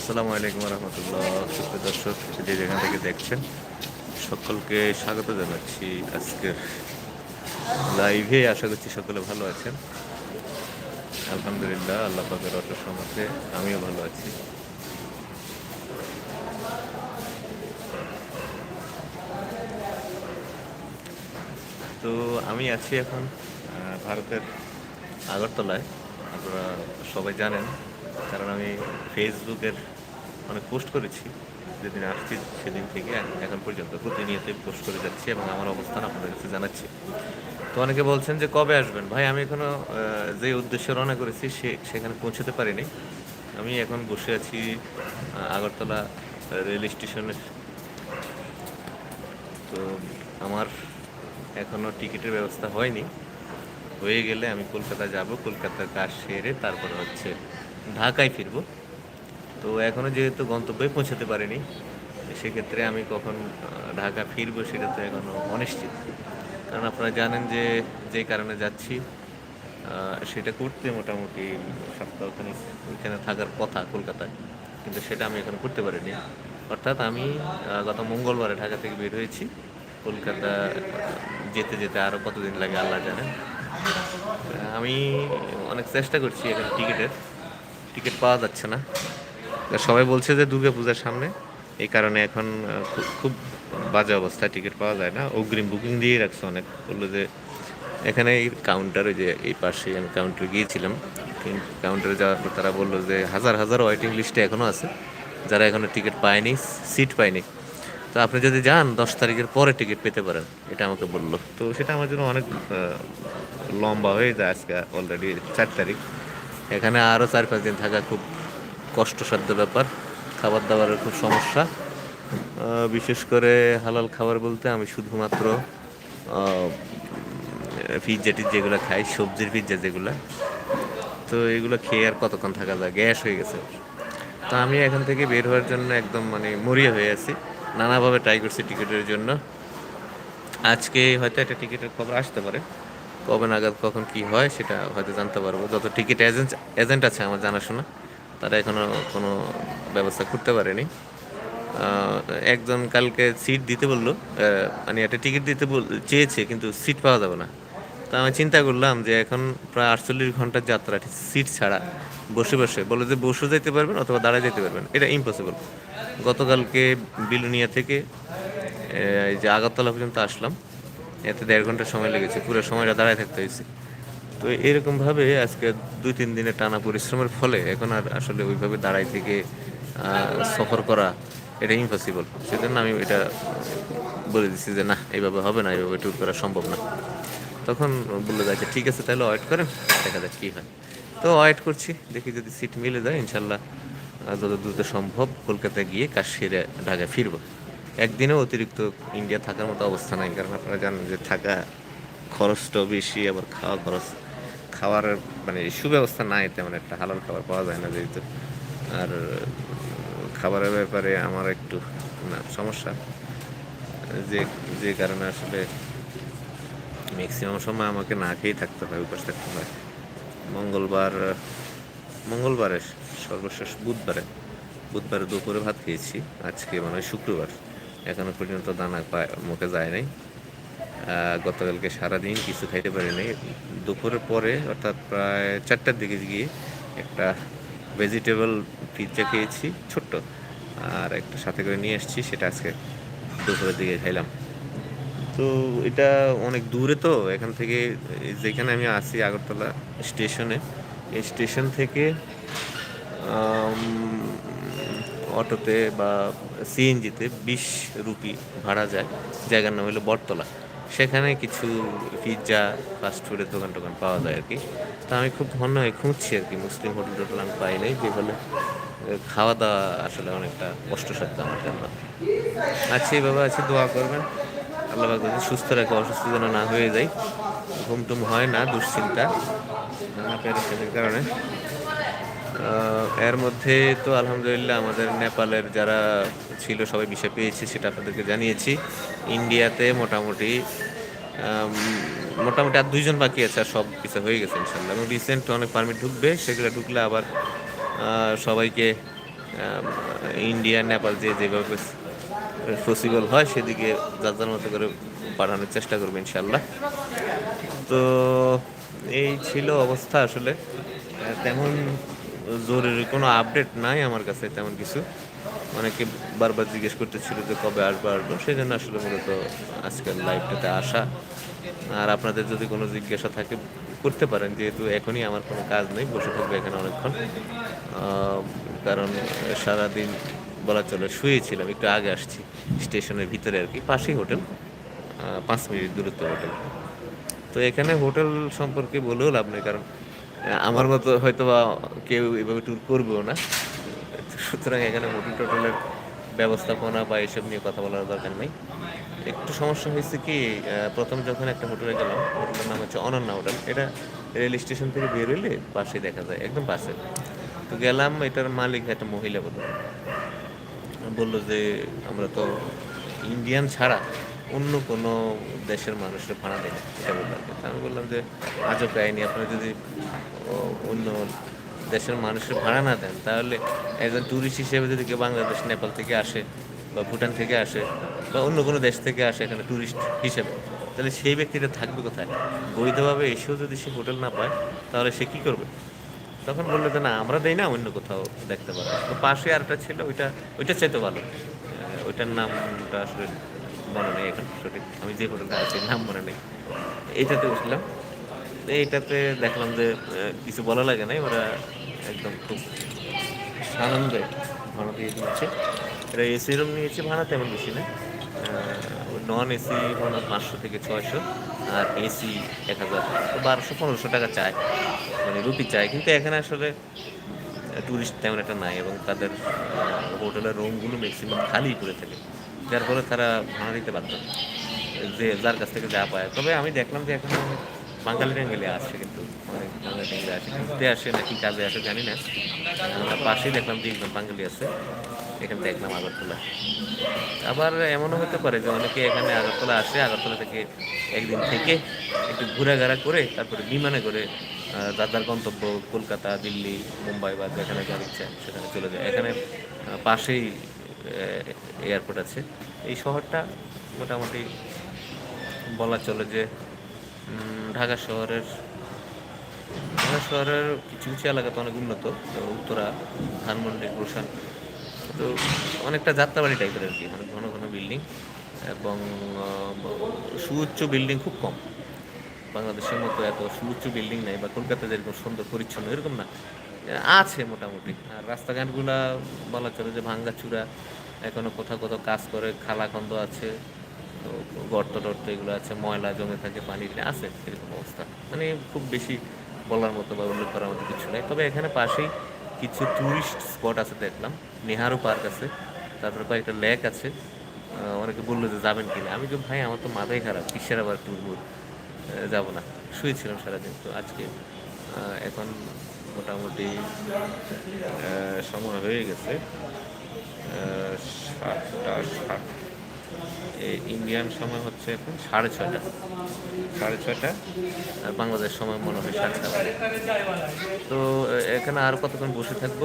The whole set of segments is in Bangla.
আসসালামু আলাইকুম রহমতুল্লাহ। সুপ্রিয় দর্শক, যে যেখান থেকে দেখছেন, সকলকে স্বাগত জানাচ্ছি আজকের লাইভে আশা করছি সকলে ভালো আছেন। আলহামদুলিল্লাহ, আল্লাহ পাকের অটো সমাতে আমিও ভালো আছি। তো আমি আছি এখন ভারতের আগরতলায়। আপনারা সবাই জানেন কারণ আমি ফেসবুকের অনেক পোস্ট করেছি, যেদিন আসছি সেদিন থেকে এখন পর্যন্ত প্রতিনিয়তই পোস্ট করে যাচ্ছি এবং আমার অবস্থান আপনাদের কাছে জানাচ্ছি। তো অনেকে বলছেন যে কবে আসবেন? ভাই, আমি এখনও যে উদ্দেশ্যে রওনা করেছি সে, সেখানে পৌঁছতে পারিনি। আমি এখন বসে আছি আগরতলা রেল স্টেশনের তো আমার এখনও টিকিটের ব্যবস্থা হয়নি। হয়ে গেলে আমি কলকাতা যাব, কলকাতার কাজ সেরে তারপরে হচ্ছে ঢাকায় ফিরব। তো এখনও যেহেতু গন্তব্যে পৌঁছাতে পারিনি, সেক্ষেত্রে আমি কখন ঢাকা ফিরবো সেটা তো এখনও অনিশ্চিত। কারণ আপনারা জানেন যে যে কারণে যাচ্ছি সেটা করতে মোটামুটি সপ্তাহখানিক ওইখানে থাকার কথা কলকাতায়, কিন্তু সেটা আমি এখন করতে পারিনি। অর্থাৎ আমি গত মঙ্গলবারে ঢাকা থেকে বের হয়েছি। কলকাতা, যেতে যেতে আরও কতদিন লাগে আল্লাহ জানেন। আমি অনেক চেষ্টা করছি এখানে টিকিটের। টিকিট পাওয়া যাচ্ছে না। সবাই বলছে যে দুর্গা পূজার সামনে। এই কারণে এখন খুব বাজে অবস্থায় টিকিট পাওয়া যায় না। অগ্রিম বুকিং দিয়ে রাখছে অনেক। বলল যে এখানে এই কাউন্টার ওই যে এই পাশে আমি কাউন্টারে গিয়েছিলাম। কাউন্টারে যাওয়ার পর তারা বলল যে হাজার হাজার ওয়েটিং লিস্টে এখনও আছে। যারা এখনও টিকিট পায়নি সিট পায়নি। তো আপনি যদি যান, দশ তারিখের পরে টিকিট পেতে পারেন। এটা আমাকে বলল। তো সেটা আমার জন্য অনেক লম্বা হয়ে যায় আজকে অলরেডি চার তারিখ। এখানে আরও চার পাঁচ দিন থাকা খুব কষ্টসাধ্য ব্যাপার। খাবার দাবারের খুব সমস্যা। বিশেষ করে হালাল খাবার বলতে আমি শুধুমাত্র পিৎজা টিৎ যেগুলো খাই, সবজির পিৎজা যেগুলো। তো এগুলো খেয়ে আর কতক্ষণ থাকা যায়? গ্যাস হয়ে গেছে। তো আমি এখান থেকে বের হওয়ার জন্য একদম মানে মরিয়া হয়ে আছি। নানাভাবে ট্রাই করছি টিকিটের জন্য। আজকে হয়তো একটা টিকিটের খবর আসতে পারে। কবে নাগাদ, কখন কি হয় সেটা হয়তো জানতে পারব। যত টিকিট এজেন্ট এজেন্ট আছে আমার জানাশোনা, তারা এখনও কোনো ব্যবস্থা করতে পারেনি। একজন কালকে সিট দিতে বলল মানে একটা টিকিট দিতে চেয়েছে, কিন্তু সিট পাওয়া যাবে না। তো আমি চিন্তা করলাম যে এখন প্রায় আটচল্লিশ ঘণ্টার যাত্রা সিট ছাড়া বসে বসে, বলে যে বসে যেতে পারবেন অথবা দাঁড়ায় যেতে পারবেন, এটা ইম্পসিবল গতকালকে বিলুনিয়া থেকে এই যে আগরতলা পর্যন্ত আসলাম এতে দেড় ঘণ্টা সময় লেগেছে, পুরো সময়টা দাঁড়ায় থাকতে হয়েছে। তো এরকমভাবে আজকে দুই তিন দিনের টানা পরিশ্রমের ফলে এখন আর আসলে ওইভাবে দাঁড়াই থেকে সফর করা এটা ইম্পসিবল সেজন্য আমি এটা বলে দিচ্ছি যে, না, এইভাবে হবে না, এইভাবে ট্যুর করা সম্ভব না। তখন বলল যে আচ্ছা ঠিক আছে, তাহলে ওয়েট করেন, দেখা যাক কী হয়। তো ওয়েট করছি, দেখি যদি সিট মিলে যায়, ইনশাল্লাহ যত দ্রুত সম্ভব কলকাতায় গিয়ে কাজ সেরে ঢাকায় ফিরবো। একদিনেও অতিরিক্ত ইন্ডিয়া থাকার মতো অবস্থা নাই, কারণ আপনারা জানেন যে থাকা খরচটাও বেশি, আবার খাওয়া খরচ, খাওয়ার মানে সুব্যবস্থা নাই, তেমন একটা হালাল খাবার পাওয়া যায় না যেহেতু। আর খাবারের ব্যাপারে আমার একটু না, সমস্যা। যে যে কারণে আসলে ম্যাক্সিমাম সময় আমাকে না খেয়েই থাকতে হয়, উপাস থাকতে হয়। মঙ্গলবার, মঙ্গলবারে সর্বশেষ বুধবারে বুধবারে দুপুরে ভাত খেয়েছি, আজকে মানে শুক্রবার। এখনও পর্যন্ত দানা মুখে যায় নাই। গতকালকে সারাদিন কিছু খাইতে পারি নাই। দুপুরের পরে অর্থাৎ প্রায় চারটার দিকে গিয়ে একটা ভেজিটেবল পিৎজা খেয়েছি, ছোট্ট। আর একটা সাথে করে নিয়ে এসেছি সেটা আজকে দুপুরের দিকে খাইলাম। তো এটা অনেক দূরে তো, এখান থেকে যেখানে আমি আছি, আগরতলা স্টেশনে। এই স্টেশন থেকে অটোতে বা সিএনজিতে বিশ রুপি ভাড়া যায়। জায়গার নাম হলো বটতলা। সেখানে কিছু পিৎজা ফাস্টফুডের দোকান টোকান পাওয়া যায় আর কি। তা আমি খুব ধন্য হয়ে খুঁজছি আর কি। মুসলিম হোটেল টোটেল আমি পাই নাই, যে হলে খাওয়া দাওয়া আসলে অনেকটা কষ্টসাধ্য আমার জন্য। আছি বাবা আছি দোয়া করবেন। আল্লাহ যদি সুস্থ রাখে, অসুস্থ যেন না হয়ে যায়। ঘুম টুম হয় না, দুশ্চিন্তা। নানা প্যারেশানির কারণে। এর মধ্যে তো আলহামদুলিল্লাহ আমাদের নেপালের যারা ছিল, সবাই বিষয় পেয়েছে, সেটা আপনাদেরকে জানিয়েছি। ইন্ডিয়াতে মোটামুটি মোটামুটি আর দুইজন বাকি আছে, আর সব কিছু হয়ে গেছে ইনশাল্লাহ এবং রিসেন্ট অনেক পারমিট ঢুকবে, সেগুলো ঢুকলে আবার সবাইকে ইন্ডিয়া নেপাল যে যেভাবে পসিবল হয়, সেদিকে যার যার মতো করে পাঠানোর চেষ্টা করব ইনশাল্লাহ তো এই ছিল অবস্থা আসলে। তেমন জরুরি কোনো আপডেট নাই আমার কাছে, তেমন কিছু। অনেকে বারবার জিজ্ঞেস করতেছিল যে কবে আসব আসব। সেই জন্য আসলে মূলত আজকের লাইভটাতে আসা। আর আপনাদের যদি কোনো জিজ্ঞাসা থাকে, করতে পারেন। যেহেতু এখনই আমার কোনো কাজ নেই, বসে থাকবে এখানে অনেকক্ষণ। কারণ সারাদিন বলা চলে শুয়েছিলাম, একটু আগে আসছি স্টেশনের ভিতরে আর কি, পাশেই হোটেল পাঁচ মিনিট দূরত্ব হোটেল। তো এখানে হোটেল সম্পর্কে বলেও লাভ নেই, কারণ আমার মতো হয়তো বা কেউ এভাবে ট্যুর করবেও না। সুতরাং এখানে হোটেল টোটেলের ব্যবস্থাপনা বা এসব নিয়ে কথা বলার দরকার নেই। একটু সমস্যা হয়েছে কি প্রথম যখন একটা হোটেলে গেলাম হোটেলের নাম হচ্ছে অনন্যা হোটেল এটা রেল স্টেশন থেকে বের হইলে পাশে দেখা যায়, একদম পাশে। তো গেলাম, এটার মালিক একটা মহিলা হয়। বলল যে, আমরা তো ইন্ডিয়ান ছাড়া অন্য কোনো দেশের মানুষের ভাড়া দেয় এটা বলল তা আমি বললাম যে, আজও কাহিনী আপনারা যদি অন্য দেশের মানুষের ভাড়া না দেন, তাহলে একজন ট্যুরিস্ট হিসেবে যদি কেউ বাংলাদেশ, নেপাল থেকে আসে বা ভুটান থেকে আসে বা অন্য কোনো দেশ থেকে আসে এখানে ট্যুরিস্ট হিসেবে, তাহলে সেই ব্যক্তিটা থাকবে কোথায়? বৈধভাবে এসেও যদি সে হোটেল না পায়, তাহলে সে কী করবে? তখন বলল যে, না, আমরা দেই না, অন্য কোথাও দেখতে পারো তো পাশে আরেকটা ছিল, ওইটা ওইটা চাইতে ভালো। ওইটার নামটা আসলে মনে নেই এখন, সঠিক। আমি যে হোটেলটা আছি নাম মনে নেই। এইটাতে উঠলাম এইটাতে দেখলাম যে কিছু বলা লাগে নাই, ওরা একদম খুব আনন্দে ভাড়া দিয়ে দিচ্ছে এটা এসি রুম নিয়েছে ভাড়া, তেমন বেশি না। নন এসি ভাড়া পাঁচশো থেকে ছয়শো, আর এসি এক হাজার বারোশো, পনেরোশো টাকা চায়। মানে রুপি চায়, কিন্তু এখানে আসলে ট্যুরিস্ট তেমন একটা নাই এবং তাদের হোটেলের রুমগুলো ম্যাক্সিমাম খালি করে থাকে যার ফলে তারা ভাড়া দিতে পারত। যে যার কাছ থেকে যা পায়। তবে আমি দেখলাম যে এখন বাঙালি টাঙ্গালি আসছে কিন্তু। অনেক বাঙালি টাঙ্গালি আসে ঘুরতে আসে, নাকি কাজে আসে, জানি না। আমরা পাশেই দেখলাম যে একজন বাঙালি আছে। এখানে দেখলাম আগরতলা। আবার এমনও হতে পারে যে অনেকে এখানে আগরতলা আসে, আগরতলা থেকে একদিন থেকে একটু ঘোরাঘাড়া করে, তারপরে বিমানে করে যার গন্তব্য কলকাতা, দিল্লি, মুম্বাই বা যেখানে যার ইচ্ছা সেখানে চলে যায়। এখানে পাশেই এয়ারপোর্ট আছে। এই শহরটা মোটামুটি বলা চলে যে ঢাকা শহরের ঢাকা শহরের কিছু কিছু এলাকা তো অনেক উন্নত উত্তরা, ধানমন্ডি, গুলশান। তো অনেকটা যাত্রাবাড়ি টাইপের আর কি মানে ঘন ঘন বিল্ডিং এবং সুউচ্চ বিল্ডিং খুব কম। বাংলাদেশের মতো এত সুউচ্চ বিল্ডিং নাই বা কলকাতা যেরকম সুন্দর পরিচ্ছন্ন, এরকম না। আছে মোটামুটি। আর রাস্তাঘাটগুলা বলা চলে যে ভাঙ্গা চূড়া, এখনও কোথাও কোথাও কাজ করে খালাখন্দ আছে, তো গর্ত টর্ত এগুলো আছে, ময়লা জমে থাকে, পানি আছে, এরকম অবস্থা। মানে খুব বেশি বলার মতো বা উল্লেখ করার মতো কিছু নেই। তবে এখানে পাশেই কিছু ট্যুরিস্ট স্পট আছে দেখলাম। নেহারু পার্ক আছে, তারপরে কয়েকটা লেক আছে। অনেকে বলল যে যাবেন কিনা আমি তো ভাই, আমার তো মাথাই খারাপ, কিসের আবার ট্যুর যাব না। শুয়েছিলাম সারাদিন, তো আজকে এখন মোটামুটি সময় হয়ে গেছে। সাতটা, সাত ইন্ডিয়ান সময় হচ্ছে এখন সাড়ে ছয়টা। সাড়ে ছয়টা, আর বাংলাদেশ সময় মনে হয় সাতটা। তো এখানে আর কতক্ষণ বসে থাকব?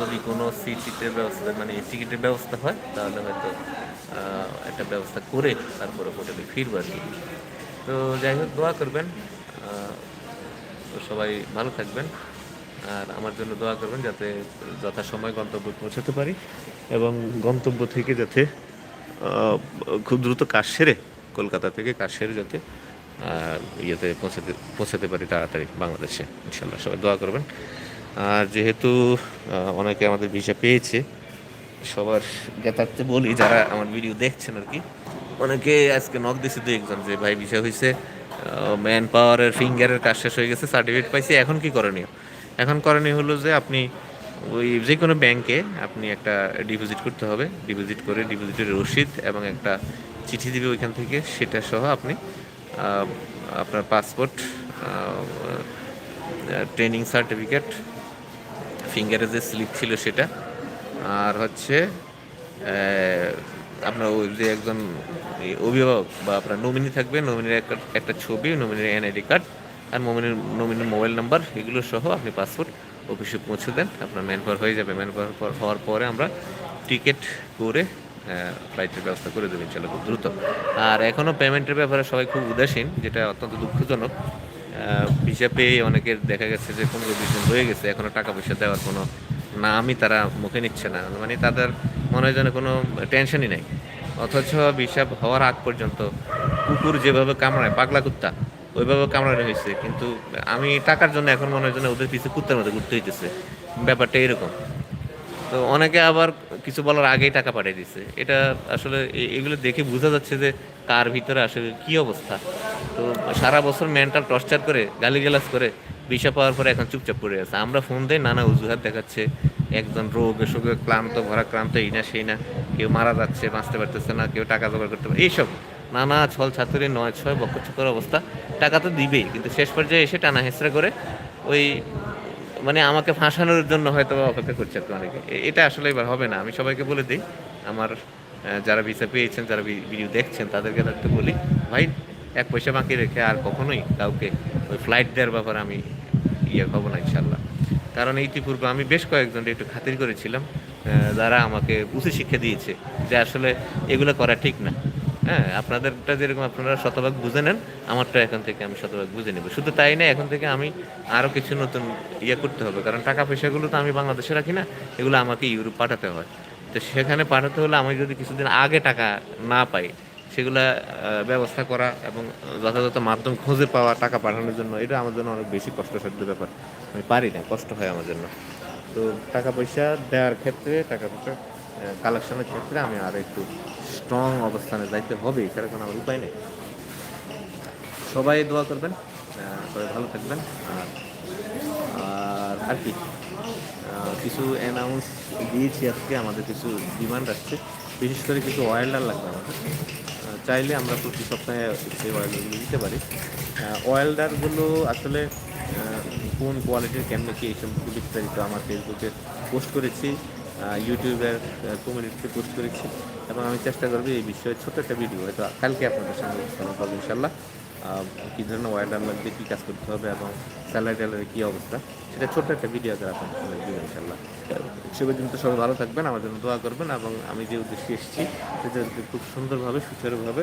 যদি কোনো সিট টিটের ব্যবস্থা মানে টিকিটের ব্যবস্থা হয়, তাহলে হয়তো একটা ব্যবস্থা করে তারপরে হোটেলে ফিরবো আর কি। তো যাই হোক, দোয়া করবেন। তো সবাই ভালো থাকবেন আর আমার জন্য দোয়া করবেন যাতে যথাসময় গন্তব্যে পৌঁছাতে পারি এবং গন্তব্য থেকে যাতে খুব দ্রুত কাজ সেরে কলকাতা থেকে কাজ সেরে যাতে আহ, ইয়েতে পৌঁছাতে পৌঁছাতে পারি তাড়াতাড়ি বাংলাদেশে ইনশাল্লাহ সবাই দোয়া করবেন। আর যেহেতু অনেকে আমাদের ভিসা পেয়েছে সবার জ্ঞাতার্থে বলি যারা আমার ভিডিও দেখছেন আর কি অনেকে আজকে নক দিছে দু একজন যে ভাই ভিসা হয়েছে ম্যান পাওয়ারের ফিঙ্গারের কাজ শেষ হয়ে গেছে সার্টিফিকেট পাইছি। এখন কি করণীয়? এখন করণীয় হলো যে আপনি ওই যে কোনো ব্যাংকে আপনি একটা ডিপোজিট করতে হবে। ডিপোজিট করে ডিপোজিটের রসিদ এবং একটা চিঠি দিবে ওইখান থেকে। সেটা সহ আপনি আপনার পাসপোর্ট ট্রেনিং সার্টিফিকেট ফিঙ্গারে যে স্লিপ ছিল সেটা। আর হচ্ছে আপনার ওই যে একজন অভিভাবক বা আপনার নমিনি থাকবে নমিনির একটা ছবি নমিনির এনআইডি কার্ড আর নমিনির নমিনির মোবাইল নাম্বার এগুলো সহ আপনি পাসপোর্ট অফিসে পৌঁছে দেন। আপনার ম্যান পাওয়ার হয়ে যাবে। ম্যান পাওয়ার হওয়ার পরে আমরা টিকিট করে ফ্লাইটের ব্যবস্থা করে দেবেন ইনশাল্লাহ খুব দ্রুত। আর এখনও পেমেন্টের ব্যাপারে সবাই খুব উদাসীন, যেটা অত্যন্ত দুঃখজনক। ভিসা পেয়ে অনেকের দেখা গেছে যে পনেরো বিশ হয়ে গেছে। এখনও টাকা পয়সা দেওয়ার কোনো নামই তারা মুখে নিচ্ছে না। মানে তাদের মনে হয় যেন কোনো টেনশনই নেই। অথচ ভিসা হওয়ার আগ পর্যন্ত কুকুর যেভাবে কামড়ায়, পাগলা কুত্তা, ওইভাবে কামড়ানো হয়েছে। কিন্তু আমি টাকার জন্য এখন মনে হয় যেন ওদের পিছনে কুত্তার মধ্যে ঘুরতে হইতেছে। ব্যাপারটা এরকম। তো অনেকে আবার কিছু বলার আগেই টাকা পাঠিয়ে দিচ্ছে এটা আসলে এগুলো দেখে বোঝা যাচ্ছে যে কার ভিতরে আসলে কি অবস্থা। তো সারা বছর মেন্টাল টর্চার করে, গালিগালাজ করে বিষা পাওয়ার পরে এখন চুপচাপ পড়ে আছে। আমরা ফোন দেই, নানা অজুহাত দেখাচ্ছে। একজন রোগ শোকে ক্লান্ত, ভরাক্রান্ত, এই না, সেই না। কেউ মারা যাচ্ছে, বাঁচতে পারতেছে না, কেউ টাকা জোগাড় করতে পারে, এইসব। নানা ছল ছাত্রী, নয় ছয় বক্ষ চক্কর অবস্থা। টাকা তো দিবেই, কিন্তু শেষ পর্যায়ে এসে টানা হেঁচড়া করে ওই মানে আমাকে ফাঁসানোর জন্য হয়তো অপেক্ষা করছে অনেকে। এটা আসলে এবার হবে না। আমি সবাইকে বলে দিই, আমার যারা ভিসা পেয়েছেন, যারা ভিডিও দেখছেন, তাদেরকে একটু বলি, ভাই, এক পয়সা বাকি রেখে আর কখনোই কাউকে ওই ফ্লাইট দেওয়ার ব্যাপারে আমি ইয়ে হব না ইনশাল্লাহ কারণ ইতিপূর্বে আমি বেশ কয়েকজনকে একটু খাতির করেছিলাম যারা আমাকে উচিত শিক্ষা দিয়েছে যে আসলে এগুলো করা ঠিক না। হ্যাঁ আপনাদেরটা যেরকম আপনারা শতভাগ বুঝে নেন, আমারটা এখন থেকে আমি শতভাগ বুঝে নেব। শুধু তাই না, এখন থেকে আমি আরও কিছু নতুন ইয়ে করতে হবে, কারণ টাকা পয়সাগুলো তো আমি বাংলাদেশে রাখি না, এগুলো আমাকে ইউরোপ পাঠাতে হয়। তো সেখানে পাঠাতে হলে আমি যদি কিছুদিন আগে টাকা না পাই সেগুলা ব্যবস্থা করা এবং যথাযথ মাধ্যম খুঁজে পাওয়া, টাকা পাঠানোর জন্য, এটা আমার জন্য অনেক বেশি কষ্টসাধ্য ব্যাপার। আমি পারি না, কষ্ট হয় আমার জন্য। তো টাকা পয়সা দেওয়ার ক্ষেত্রে, টাকা পয়সা কালেকশনের ক্ষেত্রে আমি আর একটু স্ট্রং অবস্থানে যাইতে হবে সেটা কোনো আমার উপায় নেই। সবাই দোয়া করবেন সবাই ভালো থাকবেন, আর আর আর কি কিছু অ্যানাউন্স দিয়েছি আজকে, আমাদের কিছু ডিমান্ড আসছে। বিশেষ করে কিছু অয়েলার লাগবে আমাদের। চাইলে আমরা প্রতি সপ্তাহে সেই অয়েলগুলো দিতে পারি। অয়েলডারগুলো আসলে কোন কোয়ালিটির কেমন কি এই সম্পর্কে বিস্তারিত আমার ফেসবুকে পোস্ট করেছি ইউটিউবের কমিউনিটিতে পোস্ট করেছি। এবং আমি চেষ্টা করব এই বিষয়ে ছোট একটা ভিডিও হয়তো কালকে আপনাদের সঙ্গে ইনশাল্লাহ কী ধরনের ওয়ার্ডার লাগবে কী কাজ করতে হবে এবং স্যালারি ট্যালারি কী অবস্থা? সেটা ছোট্ট একটা ভিডিও আকারে আপনাদের সঙ্গে দিব ইনশাল্লাহ সে পর্যন্ত সবাই ভালো থাকবেন, আমার জন্য দোয়া করবেন এবং আমি যে উদ্দেশ্যে এসেছি, সেটা খুব সুন্দরভাবে, সুচারুভাবে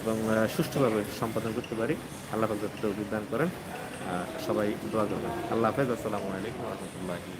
এবং সুষ্ঠুভাবে সম্পাদন করতে পারি। আল্লাহ পাক করেন। সবাই দোয়া করবেন। আল্লাহ হাফেজ, আসসালামু আলাইকুম রহমতুল্লাহি